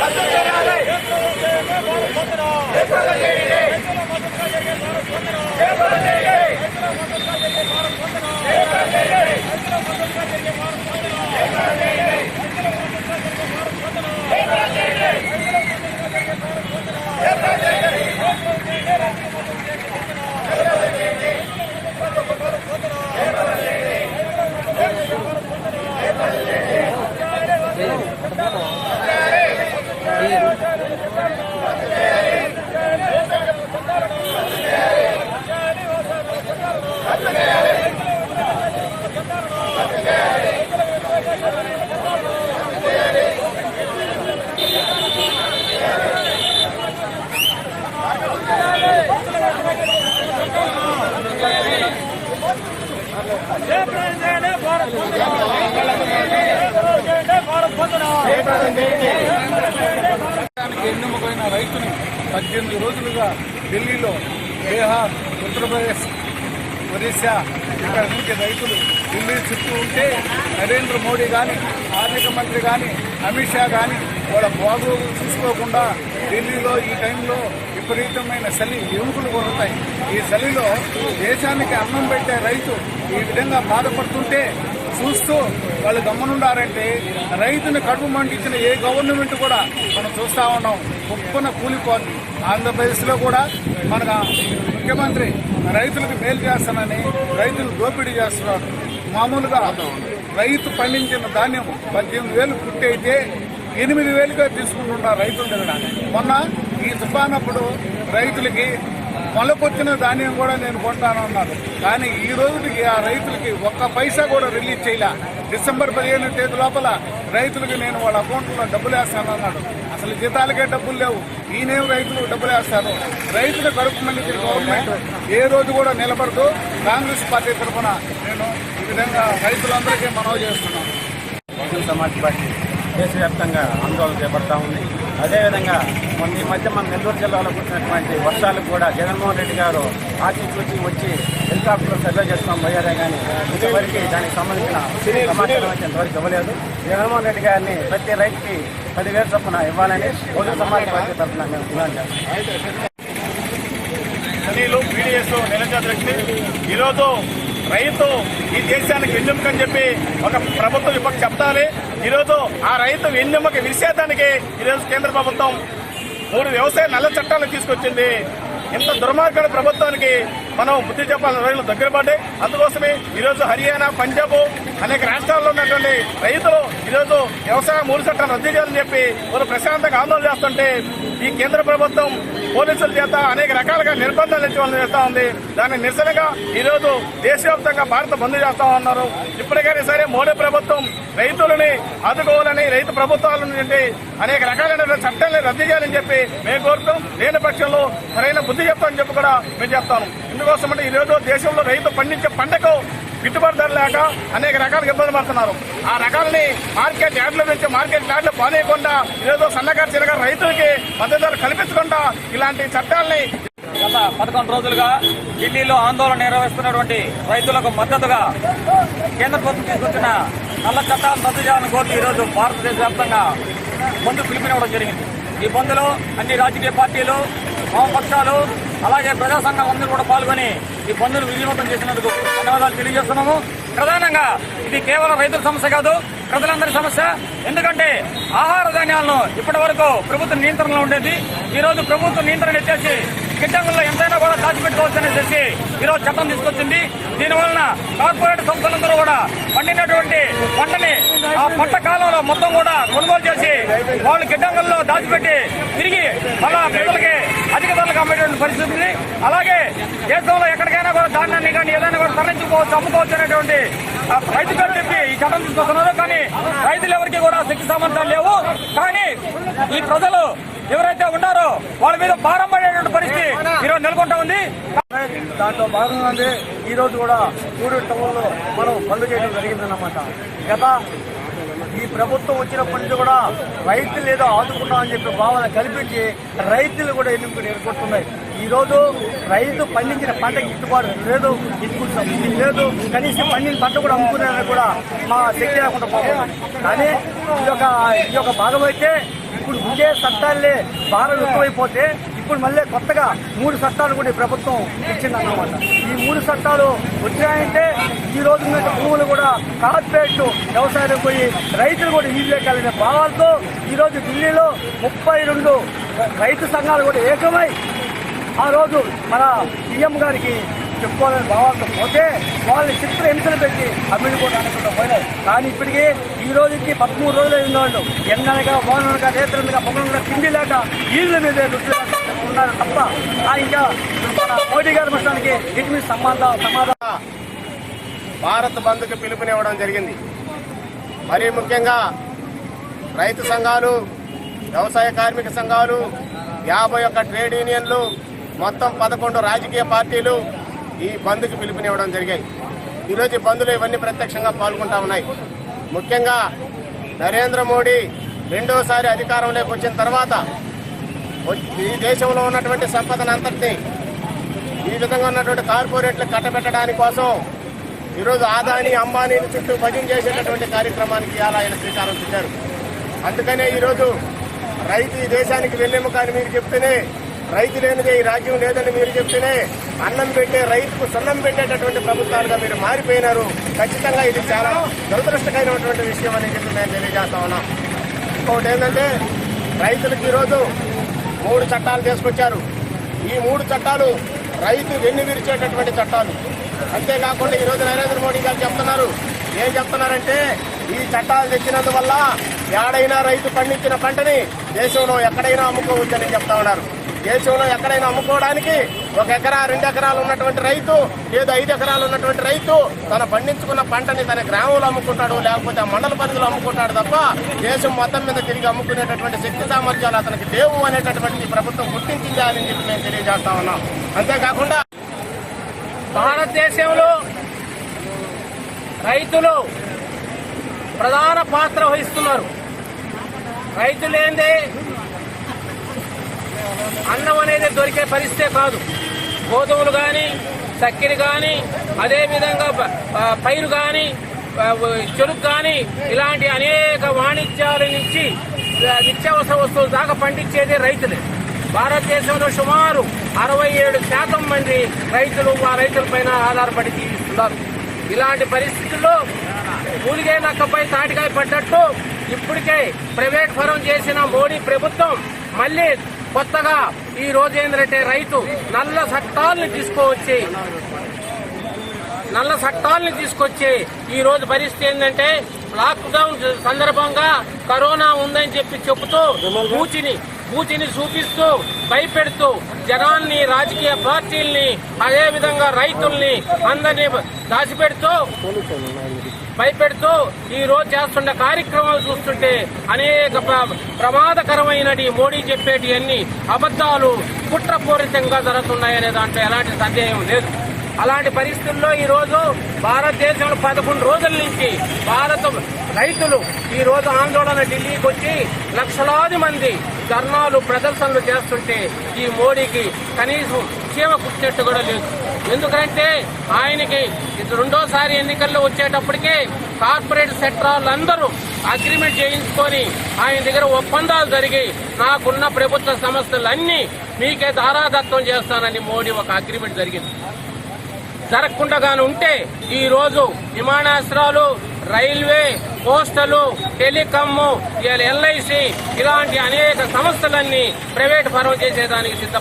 రద్దు చేయాలి దానికి రైతుని పద్దెనిమిది రోజులుగా ఢిల్లీలో బీహార్ ఉత్తరప్రదేశ్ ఒరిస్సా ఇక్కడ నుంచి రైతులు ఢిల్లీ చుట్టూ ఉంటే నరేంద్ర మోడీ కానీ ఆర్థిక మంత్రి కానీ అమిత్ షా కానీ వాళ్ళ బాగోగులు చూసుకోకుండా ఢిల్లీలో ఈ టైంలో విపరీతమైన చలి ఎముకలు కొనుతాయి ఈ చలిలో దేశానికి అన్నం పెట్టే రైతు ఈ విధంగా బాధపడుతుంటే చూస్తూ వాళ్ళు గమ్మనుండారంటే రైతుని కడుపు మండించిన ఏ గవర్నమెంట్ కూడా మనం చూస్తా ఉన్నాం. గొప్పన కూలిపోతుంది ఆంధ్రప్రదేశ్లో కూడా మన ముఖ్యమంత్రి రైతులకు మేలు చేస్తానని రైతులు దోపిడీ చేస్తున్నారు. మామూలుగా రైతు పండించిన ధాన్యం పద్దెనిమిది వేలు పుట్టి అయితే ఎనిమిది వేలుగా తీసుకుంటున్నారు రైతులు తినడానికి మొన్న ఈ తుఫానప్పుడు రైతులకి మొలకొచ్చిన ధాన్యం కూడా నేను కొంటాను అన్నారు. కానీ ఈ రోజుకి ఆ రైతులకి ఒక్క పైసా కూడా రిలీజ్ చేయలే. డిసెంబర్ పదిహేను తేదీ లోపల రైతులకు నేను వాళ్ళ అకౌంట్లో డబ్బులు వేస్తాను అన్నాడు. అసలు జీతాలకే డబ్బులు లేవు. ఈయనేం రైతులు డబ్బులు వేస్తారు రైతుల కడుపు మంది గవర్నమెంట్ ఏ రోజు కూడా నిలబడదు. కాంగ్రెస్ పార్టీ తరఫున నేను ఈ విధంగా రైతులందరికీ మనవి చేస్తున్నాను. బహుజన సమాజ్ పార్టీ దేశవ్యాప్తంగా ఆందోళన చేపడతా ఉంది. అదేవిధంగా మొన్న ఈ మధ్య మన నెల్లూరు జిల్లాలో కురిసినటువంటి వర్షాలకు కూడా జగన్మోహన్ రెడ్డి గారు ఆచితూచి వచ్చి హెలికాప్టర్ సర్వే చేస్తాం పోయారే కానీ ఇంతవరకు దానికి సంబంధించిన సమాచారం అయితే ఇంతవరకు ఇవ్వలేదు. జగన్మోహన్ రెడ్డి గారిని ప్రతి రైతుకి పదివేల చొప్పున ఇవ్వాలని బహుజన సమాజ్ పార్టీ తరఫున మేము డిమాండ్ చేస్తాం. ఈరోజు రైతు ఈ దేశానికి వెన్నెముకని చెప్పి ఒక ప్రభుత్వం ఇప్పుడు చెప్తాలి ఈరోజు ఆ రైతు వెన్నెముక విషేదానికి ఈరోజు కేంద్ర ప్రభుత్వం మూడు వ్యవసాయ నల్ల చట్టాలను తీసుకొచ్చింది. ఇంత దుర్మార్గం ప్రభుత్వానికి మనం బుద్ధి చెప్పాలని రోజులు దగ్గర పడ్డాయి. అందుకోసమే ఈరోజు హర్యానా పంజాబ్ అనేక రాష్ట్రాల్లో ఉన్నటువంటి రైతులు ఈరోజు వ్యవసాయ మూడు చట్టాలు రద్దు చేయాలని చెప్పి వాళ్ళు ప్రశాంతంగా ఆందోళన చేస్తుంటే ఈ కేంద్ర ప్రభుత్వం పోలీసుల చేత అనేక రకాలుగా నిర్బంధాలు ఇచ్చేవాళ్ళని చేస్తా ఉంది. దాన్ని నిరసనగా ఈ రోజు దేశవ్యాప్తంగా భారత బంద్ చేస్తా ఉన్నారు. ఇప్పటికైనా సరే మోడీ ప్రభుత్వం రైతులని ఆదుకోవాలని రైతు ప్రభుత్వాల నుండి అనేక రకాలైన చట్టాలను రద్దు చేయాలని చెప్పి మేము కోరుతాం లేని పక్షంలో సరైన బుద్ధి చెప్తామని చెప్పి కూడా మేము చెప్తాను ఎందుకోసం ఈ రోజు దేశంలో రైతు పండించే పంటకు గిట్టుబాటు ధర లేక అనేక రకాలుగా ఇబ్బంది పడుతున్నారు. ఆ రకాలని మార్కెట్ యార్డ్ల నుంచి మార్కెట్ యార్డ్లు పానేయకుండా ఈరోజు సన్నకారు చిన్నగారు రైతులకి మద్దతు ధర కల్పించకుండా ఇలాంటి చట్టాలని గత పదకొండు రోజులుగా ఢిల్లీలో ఆందోళన నిర్వహిస్తున్నటువంటి రైతులకు మద్దతుగా కేంద్ర ప్రభుత్వం తీసుకొచ్చిన నల్ల చట్టాలను రద్దు చేయాలని కోరుతూ ఈరోజు భారతదేశ వ్యాప్తంగా బంధు పిలుపునివ్వడం జరిగింది. ఈ బంధులో అన్ని రాజకీయ పార్టీలు వామపక్షాలు అలాగే ప్రజా సంఘం అందరూ కూడా పాల్గొని ఈ బంద్ను విజయవంతం చేసినందుకు ధన్యవాదాలు తెలియజేస్తున్నాము. ప్రధానంగా ఇది కేవలం రైతుల సమస్య కాదు ప్రజలందరి సమస్య. ఎందుకంటే ఆహార ధాన్యాలను ఇప్పటి వరకు ప్రభుత్వ నియంత్రణలో ఉండేది. ఈ రోజు ప్రభుత్వ నియంత్రణ ఎత్తేసి గిడ్డంగుల్లో ఎంతైనా కూడా దాచిపెట్టుకోవచ్చని చెప్పి ఈ రోజు చట్టం తీసుకొచ్చింది. దీనివలన కార్పొరేట్ సంస్థలందరూ కూడా పండినటువంటి పంటని ఆ పంట కాలంలో మొత్తం కూడా కొనుగోలు చేసి వాళ్ళు గిడ్డంగుల్లో దాచిపెట్టి తిరిగి మళ్ళా ప్రజలకు అధిక ధరలకు అమ్మేటువంటి పరిస్థితి ఉంది అలాగే దేశంలో ఎక్కడికైనా కూడా ధాన్యాన్ని కానీ ఏదైనా కూడా తరలించుకోవచ్చు అమ్ముకోవచ్చు అనేటువంటి రైతు పేరు చెప్పి ఈ చట్టం తీసుకొస్తున్నారు. కానీ రైతులు ఎవరికి కూడా శక్తి సామర్థ్యాలు లేవు. కానీ ఈ ప్రజలు ఎవరైతే ఉన్నారో వాళ్ళ మీద భారం పడేటువంటి పరిస్థితి ఈరోజు నెలకొంటా ఉంది. దాంట్లో భాగంగానే ఈ రోజు కూడా మూడు టౌన్లో మనం బంద్ చేయడం జరిగిందన్నమాట. గత ఈ ప్రభుత్వం వచ్చినప్పటి నుంచి కూడా రైతులు ఏదో ఆదుకున్నామని చెప్పి భావన కల్పించి రైతులు కూడా ఎన్నుకుని ఏర్పడుతున్నాయి ఈరోజు రైతు పండించిన పంటకి గిట్టుబాటు లేదు ఇది లేదు. కనీసం పండిన పంట కూడా అమ్ముకునేది కూడా మా శక్తి లేకుండా పోతుంది. కానీ ఈ యొక్క ఈ యొక్క భాగం అయితే ఇప్పుడు ఉండే చట్టాలే భారం ఎక్కువైపోతే ఇప్పుడు మళ్ళీ కొత్తగా మూడు చట్టాలు కూడా ఈ ప్రభుత్వం ఇచ్చిందన్నమాట. ఈ మూడు చట్టాలు వచ్చాయంటే ఈ రోజు మీద భూములు కూడా కార్పొరేట్ వ్యవసాయం పోయి రైతులు కూడా ఈజీ భావాలతో ఈరోజు ఢిల్లీలో ముప్పై రెండు రైతు సంఘాలు కూడా ఏకమై ఆ రోజు మన సీఎం గారికి చెప్పుకోవాలని భావాలతో పోతే వాళ్ళని చిత్ర హింసలు పెట్టి అమ్మిడిపోతే అనుకుంటూ పోయినారు. కానీ ఇప్పటికీ ఈ రోజుకి పదమూడు రోజులు అయిన వాళ్ళు. ఎండనగా వాననగా నేత్రంగా పొగనగా తిండి లేక ఈళ్ళ మీద ఉన్నారు తప్ప ఇంకా మోడీ గారు మొత్తానికి వీటి మీద సంబంధం సమాధానం భారత్ బంద్కు పిలుపునివ్వడం జరిగింది. మరీ ముఖ్యంగా రైతు సంఘాలు వ్యవసాయ కార్మిక సంఘాలు యాభై ఒక్క ట్రేడ్ యూనియన్లు మొత్తం పదకొండు రాజకీయ పార్టీలు ఈ బంద్కు పిలుపునివ్వడం జరిగాయి. ఈరోజు బంద్లో ఇవన్నీ ప్రత్యక్షంగా పాల్గొంటా ఉన్నాయి. ముఖ్యంగా నరేంద్ర మోడీ రెండోసారి అధికారంలోకి వచ్చిన తర్వాత ఈ దేశంలో ఉన్నటువంటి సంపదను అంతటినీ ఈ విధంగా ఉన్నటువంటి కార్పొరేట్లు కట్టబెట్టడానికి కోసం ఈరోజు ఆదాని అంబానీని చుట్టూ భజన చేసేటటువంటి కార్యక్రమానికి ఇవాళ ఆయన శ్రీకారం చుట్టారు. అందుకనే ఈరోజు రైతు ఈ దేశానికి వెన్నెముక కానీ మీరు చెప్తేనే రైతు లేనిదే ఈ రాజ్యం లేదని మీరు చెప్తేనే అన్నం పెట్టే రైతుకు సున్నం పెట్టేటటువంటి ప్రభుత్వాలుగా మీరు మారిపోయినారు. ఖచ్చితంగా ఇది చాలా దురదృష్టకరమైనటువంటి విషయం అని చెప్పి మేము తెలియజేస్తా ఉన్నాం. ఇంకొకటి ఏంటంటే రైతులకు ఈరోజు మూడు చట్టాలు తీసుకొచ్చారు. ఈ మూడు చట్టాలు రైతు వెన్ను విరిచేటటువంటి చట్టాలు? అంతేకాకుండా ఈరోజు నరేంద్ర మోడీ గారు చెప్తున్నారు. ఏం చెప్తున్నారంటే ఈ చట్టాలు తెచ్చినందువల్ల ఏడైనా రైతు పండించిన పంటని దేశంలో ఎక్కడైనా అమ్ముకోవచ్చని చెప్తా ఉన్నారు. దేశంలో ఎక్కడైనా అమ్ముకోవడానికి ఒక ఎకరా రెండు ఎకరాలు ఉన్నటువంటి రైతు లేదా ఐదు ఎకరాలు ఉన్నటువంటి రైతు తన పండించుకున్న పంటని తన గ్రామంలో అమ్ముకుంటాడు లేకపోతే ఆ మండల పరిధిలో అమ్ముకుంటాడు తప్ప దేశం మొత్తం మీద తిరిగి అమ్ముకునేటటువంటి శక్తి సామర్థ్యాలు అతనికి లేవు అనేటటువంటి ప్రభుత్వం గుర్తించింది అని చెప్పి మేము తెలియజేస్తా ఉన్నాం. అంతేకాకుండా భారతదేశంలో రైతులు ప్రధాన పాత్ర వహిస్తున్నారు. రైతులేందే అన్నం అనేది దొరికే పరిస్థితే కాదు. గోధుమలు కానీ చక్కెర కానీ అదేవిధంగా పైరు కానీ చెరుకు కానీ ఇలాంటి అనేక వాణిజ్యాల నుంచి నిత్యావసర వస్తువులు దాకా పండించేదే రైతులే. భారతదేశంలో సుమారు అరవై ఏడు శాతం మంది రైతులు ఆ రైతులపైన ఆధారపడి జీవిస్తున్నారు. ఇలాంటి పరిస్థితుల్లో మూలిగే నక్కపై తాటికాయ పడ్డట్టు ఇప్పటికే ప్రైవేట్ ఫరం చేసిన మోడీ ప్రభుత్వం మళ్ళీ కొత్తగా ఈ రోజు ఏంటంటే రైతు నల్ల చట్టాలను తీసుకువచ్చి నల్ల చట్టాలను తీసుకొచ్చి ఈ రోజు పరిస్థితి ఏంటంటే లాక్డౌన్ సందర్భంగా కరోనా ఉందని చెప్పి చెబుతూ పూచిని పూచిని చూపిస్తూ భయపెడుతూ జనాల్ని రాజకీయ పార్టీల్ని అదేవిధంగా రైతుల్ని అందరినీ దాచిపెడుతూ భయపెడుతూ ఈ రోజు చేస్తున్న కార్యక్రమాలు చూస్తుంటే అనేక ప్ర- ప్రమాదకరమైనటి మోడీ చెప్పేటి అన్ని అబద్దాలు కుట్రపూరితంగా జరుగుతున్నాయనే దాంట్లో ఎలాంటి సందేహం లేదు. అలాంటి పరిస్థితుల్లో ఈ రోజు భారతదేశంలో పదకొండు రోజుల నుంచి భారత రైతులు ఈ రోజు ఆందోళన ఢిల్లీకి వచ్చి లక్షలాది మంది ధర్నాలు ప్రదర్శనలు చేస్తుంటే ఈ మోడీకి కనీసం చీమ కుట్టినట్టు కూడా లేదు. ఎందుకంటే ఆయనకి ఇది రెండోసారి ఎన్నికల్లో వచ్చేటప్పటికే కార్పొరేట్ సెక్టర్లు అందరూ అగ్రిమెంట్ చేయించుకొని ఆయన దగ్గర ఒప్పందాలు జరిగి నాకున్న ప్రభుత్వ సంస్థలన్నీ మీకే దారాదత్తం చేస్తానని మోడీ ఒక అగ్రిమెంట్ జరిగింది. జరగకుండా ఉంటే ఈ రోజు విమానాశ్రయాలు రైల్వే పోస్టలు టెలికామ్ ఎల్ఐసి ఇలాంటి అనేక సంస్థలన్నీ ప్రైవేట్ పరం చేసేదానికి సిద్ధపడ